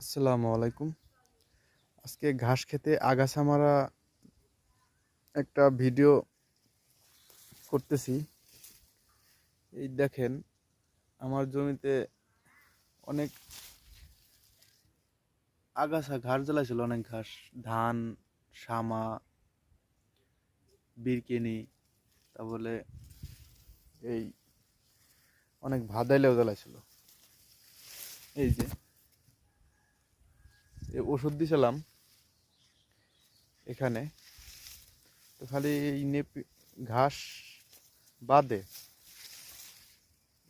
আসসালামু আলাইকুম। আজকে ঘাস খেতে আগাছা মারা একটা ভিডিও করতেছি। এই দেখেন, আমার জমিতে অনেক আগাছা ঘাস জ্বালাইছিল, অনেক ঘাস। ধান শামা বিরকেনি তারপরে এই অনেক ভাদাইলেও জ্বালাইছিল। এই যে এ ওষুধ দিয়েছিলাম এখানে। তো খালি এই নেপি ঘাস বাদে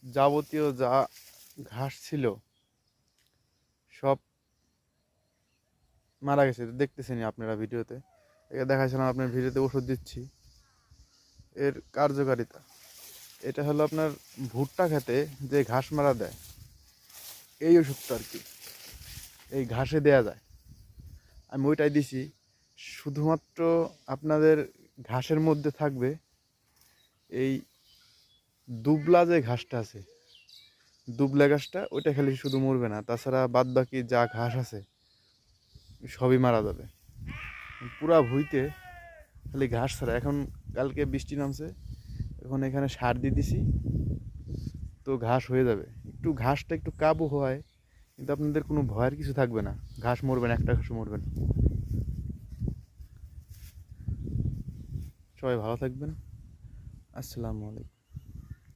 যাবতীয় যা ঘাস ছিল সব মারা গেছে। দেখতেছেন আপনারা ভিডিওতে। এটা দেখাচ্ছিলাম আপনার ভিডিওতে ওষুধ দিচ্ছি। এর কার্যকারিতা। এটা হলো আপনার ভুট্টা খেতে যে ঘাস মারা দেয়, এই ওষুধটা আর কি। এই ঘাসে দেয়া যায়। আমি ওইটাই দিছি। শুধুমাত্র আপনাদের ঘাসের মধ্যে থাকবে এই দুবলা যে ঘাসটা আছে, দুবলা ঘাসটা, ওইটা খালি শুধু মরবে না। তাছাড়া বাদ বাকি যা ঘাস আছে, সবই মারা যাবে। পুরা ভুইতে খালি ঘাস ছাড়া। এখন কালকে বৃষ্টি নামছে, এখন এখানে সার দিয়ে দিছি, তো ঘাস হয়ে যাবে। একটু ঘাসটা একটু কাবু হয় কিন্তু আপনাদের কোনো ভয়ের কিছু থাকবে না। ঘাস মরবেন, একটা ঘাসও মরবেন। সবাই ভালো থাকবেন। আসসালামু আলাইকুম।